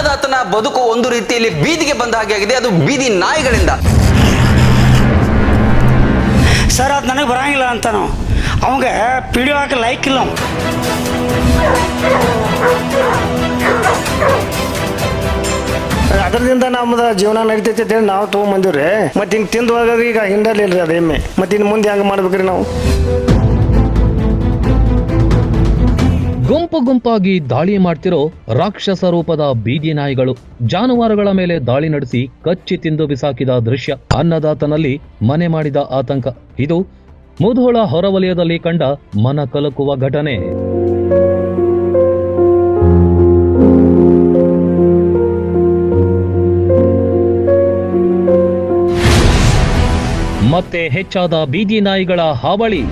ಅನ್ನದಾತನ ಬದುಕು ಒಂದು ರೀತಿಯಲ್ಲಿ ಬೀದಿಗೆ ಬಂದ ಹಾಗೆ ಆಗಿದೆ. ಅದು ಬೀದಿ ನಾಯಿಗಳಿಂದ. ಸರ್ ಅದು ನನಗೆ ಬರಂಗಿಲ್ಲ ಅಂತ ನಾವು ಅವಂಗೆ ಪಿಡಿಯೋ ಹಾಕಿ ಲೈಕ್ ಇಲ್ಲ ಅದರಿಂದ ನಮ್ದು ಜೀವನ ನಡಿತೈತಿ ಅಂತೇಳಿ ನಾವು ತೊಗೊಂಬಂದಿವ್ರಿ. ಮತ್ತೆ ಹಿಂಗೆ ತಿಂದು ಹೋಗೋದು ಈಗ ಹಿಂಡಲಿಲ್ಲ ಅದು ಅದೇಮೆ ಮತ್ತೆ ಇನ್ನು ಮುಂದೆ ಹೆಂಗೆ ಮಾಡ್ಬೇಕ್ರಿ ನಾವು? ಗುಂಪು ಗುಂಪಾಗಿ ದಾಳಿ ಮಾಡ್ತಿರೋ ರಾಕ್ಷಸ ರೂಪದ ಬೀದಿ ನಾಯಿಗಳು ಜಾನುವಾರುಗಳ ಮೇಲೆ ದಾಳಿ ನಡೆಸಿ ಕಚ್ಚಿ ತಿಂದು ಬಿಸಾಕಿದ ದೃಶ್ಯ. ಅನ್ನದಾತನಲ್ಲಿ ಮನೆ ಮಾಡಿದ ಆತಂಕ. ಇದು ಮುಧೋಳ ಹೊರವಲಯದಲ್ಲಿ ಕಂಡ ಮನ ಕಲಕುವ ಘಟನೆ. ಮತ್ತೆ ಹೆಚ್ಚಾದ ಬೀದಿ ನಾಯಿಗಳ ಹಾವಳಿ.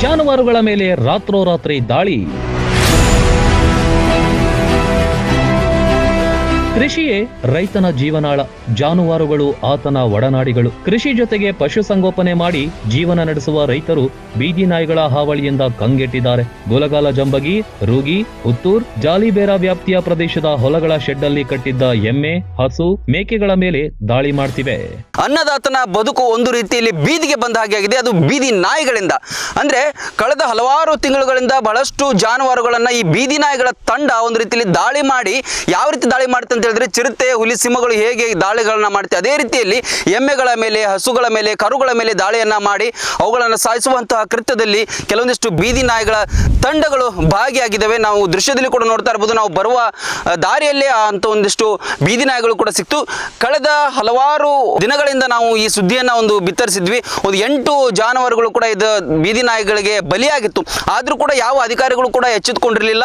ಜಾನುವಾರುಗಳ ಮೇಲೆ ರಾತ್ರೋರಾತ್ರಿ ದಾಳಿ. ಕೃಷಿಯೇ? ರೈತನ ಜೀವನಾಳ ಜಾನುವಾರುಗಳು ಆತನ ಒಡನಾಡಿಗಳು. ಕೃಷಿ ಜೊತೆಗೆ ಪಶುಸಂಗೋಪನೆ ಮಾಡಿ ಜೀವನ ನಡೆಸುವ ರೈತರು ಬೀದಿ ನಾಯಿಗಳ ಹಾವಳಿಯಿಂದ ಕಂಗೆಟ್ಟಿದ್ದಾರೆ. ಗುಲಗಾಲ ಜಂಬಗಿ ರೂಗಿ ಪುತ್ತೂರ್ ಜಾಲಿಬೇರ ವ್ಯಾಪ್ತಿಯ ಪ್ರದೇಶದ ಹೊಲಗಳ ಶೆಡ್ ಅಲ್ಲಿ ಕಟ್ಟಿದ್ದ ಎಮ್ಮೆ ಹಸು ಮೇಕೆಗಳ ಮೇಲೆ ದಾಳಿ ಮಾಡ್ತಿವೆ. ಅನ್ನದಾತನ ಬದುಕು ಒಂದು ರೀತಿಯಲ್ಲಿ ಬೀದಿಗೆ ಬಂದ ಹಾಗೆ ಆಗಿದೆ. ಅದು ಬೀದಿ ನಾಯಿಗಳಿಂದ. ಅಂದ್ರೆ ಕಳೆದ ಹಲವಾರು ತಿಂಗಳುಗಳಿಂದ ಬಹಳಷ್ಟು ಜಾನುವಾರುಗಳನ್ನ ಈ ಬೀದಿ ನಾಯಿಗಳ ತಂಡ ಒಂದು ರೀತಿಯಲ್ಲಿ ದಾಳಿ ಮಾಡಿ ಯಾವ ರೀತಿ ದಾಳಿ ಮಾಡುತ್ತೆ ಅಂತ ಹೇಳಿದ್ರೆ ಚಿರತೆ, ಹುಲಿ ಸಿಂಹಗಳು ಹೇಗೆ ದಾಳಿಗಳನ್ನ ಮಾಡುತ್ತೆ ಅದೇ ರೀತಿಯಲ್ಲಿ ಎಮ್ಮೆಗಳ ಮೇಲೆ, ಹಸುಗಳ ಮೇಲೆ, ಕರುಗಳ ಮೇಲೆ ದಾಳಿಯನ್ನು ಮಾಡಿ ಅವುಗಳನ್ನು ಸಾಯಿಸುವಂತಹ ಕೃತ್ಯದಲ್ಲಿ ಕೆಲವೊಂದಿಷ್ಟು ಬೀದಿ ನಾಯಿಗಳ ತಂಡಗಳು ಭಾಗಿಯಾಗಿದ್ದಾವೆ. ನಾವು ದೃಶ್ಯದಲ್ಲಿ ಕೂಡ ನೋಡ್ತಾ ಇರ್ಬೋದು, ನಾವು ಬರುವ ದಾರಿಯಲ್ಲೇ ಅಂತ ಒಂದಿಷ್ಟು ಬೀದಿ ನಾಯಿಗಳು ಕೂಡ ಸಿಕ್ತು. ಕಳೆದ ಹಲವಾರು ದಿನಗಳಿಂದ ನಾವು ಈ ಸುದ್ದಿಯನ್ನು ಒಂದು ಬಿತ್ತರಿಸಿದ್ವಿ. ಒಂದು ಎಂಟು ಜಾನುವಾರುಗಳು ಕೂಡ ಇದು ಬೀದಿ ನಾಯಿಗಳಿಗೆ ಬಲಿಯಾಗಿತ್ತು. ಆದರೂ ಕೂಡ ಯಾವ ಅಧಿಕಾರಿಗಳು ಕೂಡ ಎಚ್ಚೆತ್ತುಕೊಂಡಿರಲಿಲ್ಲ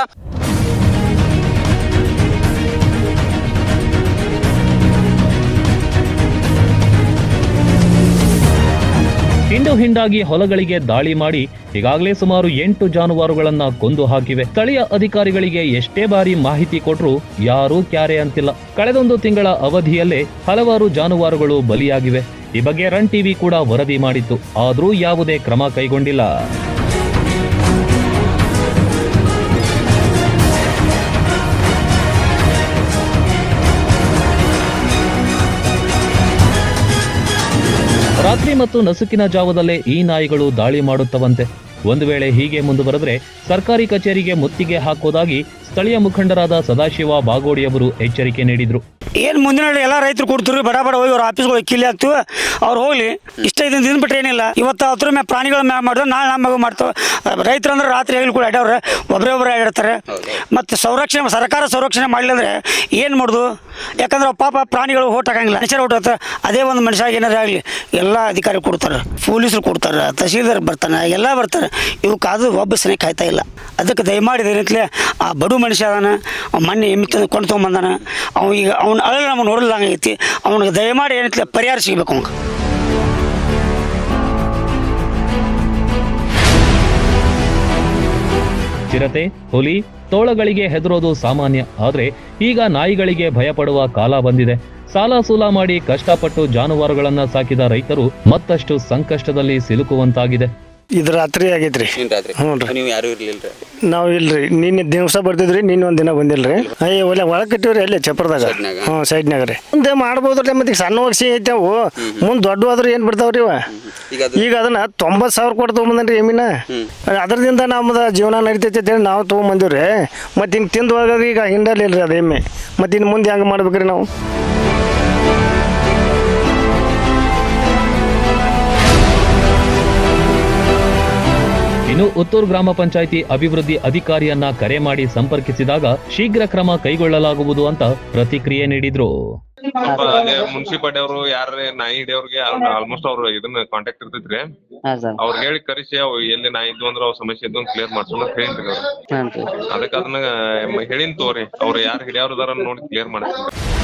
ಹಿಂಡು ಹಿಂಡಾಗಿ ಹೊಲಗಳಿಗೆ ದಾಳಿ ಮಾಡಿ ಈಗಾಗಲೇ ಸುಮಾರು ಎಂಟು ಜಾನುವಾರುಗಳನ್ನ ಕೊಂದು ಹಾಕಿವೆ. ಸ್ಥಳೀಯ ಅಧಿಕಾರಿಗಳಿಗೆ ಎಷ್ಟೇ ಬಾರಿ ಮಾಹಿತಿ ಕೊಟ್ರೂ ಯಾರೂ ಕ್ಯಾರೆ ಅಂತಿಲ್ಲ. ಕಳೆದೊಂದು ತಿಂಗಳ ಅವಧಿಯಲ್ಲೇ ಹಲವಾರು ಜಾನುವಾರುಗಳು ಬಲಿಯಾಗಿವೆ. ಈ ಬಗ್ಗೆ ರನ್ ಟಿವಿ ಕೂಡ ವರದಿ ಮಾಡಿತ್ತು. ಆದರೂ ಯಾವುದೇ ಕ್ರಮ ಕೈಗೊಂಡಿಲ್ಲ. ರಾತ್ರಿ ಮತ್ತು ನಸುಕಿನ ಜಾವದಲ್ಲೇ ಈ ನಾಯಿಗಳು ದಾಳಿ ಮಾಡುತ್ತವಂತೆ. ಒಂದು ವೇಳೆ ಹೀಗೆ ಮುಂದುವರೆದ್ರೆ ಸರ್ಕಾರಿ ಕಚೇರಿಗೆ ಮುತ್ತಿಗೆ ಹಾಕೋದಾಗಿ ಸ್ಥಳೀಯ ಮುಖಂಡರಾದ ಸದಾಶಿವ ಬಾಗೋಡಿಯವರು ಎಚ್ಚರಿಕೆ ನೀಡಿದ್ರು. ಏನು ಮುಂದಿನ ಎಲ್ಲ ರೈತರು ಕೊಡ್ತೀರಿ ಬಡ ಬಡ ಹೋಗಿ ಅವ್ರ ಆಫೀಸ್ಗೆ ಹೋಗಿ ಕಿಲ್ಲಿ ಹಾಕ್ತೀವಿ, ಅವ್ರು ಹೋಗ್ಲಿ. ಇಷ್ಟ ಇದನ್ನ ತಿಂದ್ಬಿಟ್ರೆ ಏನಿಲ್ಲ. ಇವತ್ತು ಅದ್ರ ಮೇಲೆ ಪ್ರಾಣಿಗಳ ಮ್ಯಾಗ ಮಾಡಿದ್ರೆ ನಾಳೆ ನಮಗೆ ಮಾಡ್ತಾವೆ. ರೈತರಂದ್ರೆ ರಾತ್ರಿ ಹೇಳಿ ಕೂಡ ಆಡ್ಯಾವ್ರೆ ಒಬ್ಬರೇ ಒಬ್ಬರೇ ಆಡಿರ್ತಾರೆ ಮತ್ತು ಸಂರಕ್ಷಣೆ, ಸರ್ಕಾರ ಸಂರಕ್ಷಣೆ ಮಾಡಲಿಲ್ಲಂದ್ರೆ ಏನು ಮಾಡೋದು? ಯಾಕಂದ್ರೆ ಪಾಪ ಪ್ರಾಣಿಗಳು ಓಟ್ ಹಾಕಂಗಿಲ್ಲ. ಮನುಷ್ಯರ ಓಟ್ ಅದೇ ಒಂದು ಮನುಷ್ಯ ಏನಾದ್ರೂ ಆಗಲಿ, ಎಲ್ಲ ಅಧಿಕಾರಿ ಕೊಡ್ತಾರೆ. ಪೊಲೀಸರು ಕೊಡ್ತಾರೆ ತಹಸೀಲ್ದಾರ್ ಬರ್ತಾನೆ, ಎಲ್ಲ ಬರ್ತಾರೆ. ಇವಕ್ಕೆ ಅದು ಒಬ್ಬ ಸನೇ ಕಾಯ್ತಾ ಇಲ್ಲ. ಅದಕ್ಕೆ ದಯಮಾಡಿದ ಏನಂತಲೇ ಆ ಬಡು ಮನುಷ್ಯ ಅದಾನ ಮೊನ್ನೆ ಎಮ್ಮಿ ತಂದು ಕೊಂಡು ತೊಗೊಂಬಂದಾನ. ಅವ ಈಗ ಅವ್ನ ಅಳಲು ನಮ್ಗೆ ನೋಡಿಲ್ದಂಗೆ ಐತಿ ಅವನಿಗೆ ದಯಮಾಡಿ ಏನೈತಿ ಪರಿಹಾರ ಸಿಗಬೇಕು ಅವ್ನಿಗೆ. ಚಿರತೆ, ಹುಲಿ, ತೋಳಗಳಿಗೆ ಹೆದರೋದು ಸಾಮಾನ್ಯ. ಆದ್ರೆ ಈಗ ನಾಯಿಗಳಿಗೆ ಭಯಪಡುವ ಕಾಲ ಬಂದಿದೆ. ಸಾಲ ಸೂಲ ಮಾಡಿ ಕಷ್ಟಪಟ್ಟು ಜಾನುವಾರುಗಳನ್ನ ಸಾಕಿದ ರೈತರು ಮತ್ತಷ್ಟು ಸಂಕಷ್ಟದಲ್ಲಿ ಸಿಲುಕುವಂತಾಗಿದೆ. ಇದು ರಾತ್ರಿ ಆಗೈತ್ರಿ. ಹ್ಞೂ ರೀ. ನೀವು ಯಾರು ಇರ್ಲಿಲ್ಲ ನಾವು ಇಲ್ರಿ. ನಿನ್ನೆ ದಿವಸ ಬರ್ತಿದ್ರಿ ನಿನ್ನೆ ಒಂದ್ ದಿನ ಬಂದಿಲ್ರಿ. ಅಯ್ಯ ಒಳ್ಳೆ ಒಳಗೆ ಕಟ್ಟಿವ್ರಿ ಅಲ್ಲೇ ಚಪ್ಪರದಾಗ. ಸೈಡ್ನ್ಯಾಗ? ಹ್ಞೂ ಸೈಡ್ನಾಗ ರೀ. ಮುಂದೆ ಮಾಡ್ಬೋದ್ರಿ ಮತ್ತೆ ಈಗ ಸಣ್ಣ ವಕ್ಷಿ ಐತೆ ಅವು. ಮುಂದೆ ದೊಡ್ಡ ಆದ್ರೆ ಏನು ಬಿಡ್ತಾವ್ರಿ ಇವ? ಈಗ ಅದು ಈಗ ಅದನ್ನ ತೊಂಬತ್ತು ಸಾವಿರ ಕೊಟ್ಟು ತೊಗೊಂಬಂದ್ರಿ ಎಮ್ಮಿನ ಅದರಿಂದ ನಮ್ದು ಜೀವನ ನಡಿತೈತಿ ಅಂತೇಳಿ ನಾವು ತೊಗೊಂಬಂದಿವ್ರಿ. ಮತ್ತೆ ಹಿಂಗೆ ತಿಂದು ಹೋಗೋದು ಈಗ ಹಿಂಡಲಿಲ್ರಿ ಅದು ಎಮ್ಮೆ. ಮತ್ತೆ ಇನ್ನು ಮುಂದೆ ಹೆಂಗೆ ಮಾಡ್ಬೇಕ್ರಿ ನಾವು? ಇನ್ನು ಉತ್ತೂರು ಗ್ರಾಮ ಪಂಚಾಯಿತಿ ಅಭಿವೃದ್ಧಿ ಅಧಿಕಾರಿಯನ್ನ ಕರೆ ಮಾಡಿ ಸಂಪರ್ಕಿಸಿದಾಗ ಶೀಘ್ರ ಕ್ರಮ ಕೈಗೊಳ್ಳಲಾಗುವುದು ಅಂತ ಪ್ರತಿಕ್ರಿಯೆ ನೀಡಿದ್ರು. ಮುನ್ಸಿಪಾಲಿಟಿ ಅವರು ಯಾರೇ ನಾಯಿ ಹಿಡಿಯವ್ರಿಗೆ ಆಲ್ಮೋಸ್ಟ್ ಅವ್ರು ಇದನ್ನ ಕಾಂಟ್ಯಾಕ್ಟ್ ಇರ್ತೈತ್ರಿ ಅವ್ರು ಸರ್. ಅವ್ರಿಗೆ ಹೇಳಿ ಕರೆಸಿ ಅವ್ ಎಲ್ಲಿ ನಾಯಿ ಇದ್ವು ಅಂದ್ರೆ ಅವ್ರ ಸಮಸ್ಯೆ ಇದ್ದು ಕ್ಲಿಯರ್ ಮಾಡ್ಸೋಣ ಅವ್ರು. ಅದಕ್ಕೆ ಅದನ್ನ ಹೇಳಿನ ತೋರಿ ತಗೋರಿ ಅವ್ರು ಯಾರು ಹಿಡಿಯವ್ರ ಅದಾರ ನೋಡಿ ಕ್ಲಿಯರ್ ಮಾಡ್ತೀನಿ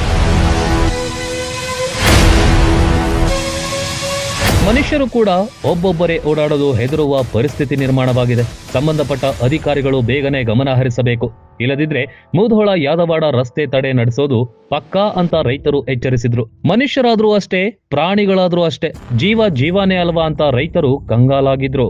ಮನುಷ್ಯರು ಕೂಡ ಒಬ್ಬೊಬ್ಬರೇ ಓಡಾಡಲು ಹೆದರುವ ಪರಿಸ್ಥಿತಿ ನಿರ್ಮಾಣವಾಗಿದೆ. ಸಂಬಂಧಪಟ್ಟ ಅಧಿಕಾರಿಗಳು ಬೇಗನೆ ಗಮನ ಹರಿಸಬೇಕು. ಇಲ್ಲದಿದ್ರೆ ಮೂಧೋಳ ಯಾದವಾಡ ರಸ್ತೆ ತಡೆ ನಡೆಸೋದು ಪಕ್ಕಾ ಅಂತ ರೈತರು ಎಚ್ಚರಿಸಿದ್ರು. ಮನುಷ್ಯರಾದ್ರೂ ಅಷ್ಟೇ, ಪ್ರಾಣಿಗಳಾದ್ರೂ ಅಷ್ಟೇ, ಜೀವ ಜೀವಾನೇ ಅಲ್ವಾ ಅಂತ ರೈತರು ಕಂಗಾಲಾಗಿದ್ರು.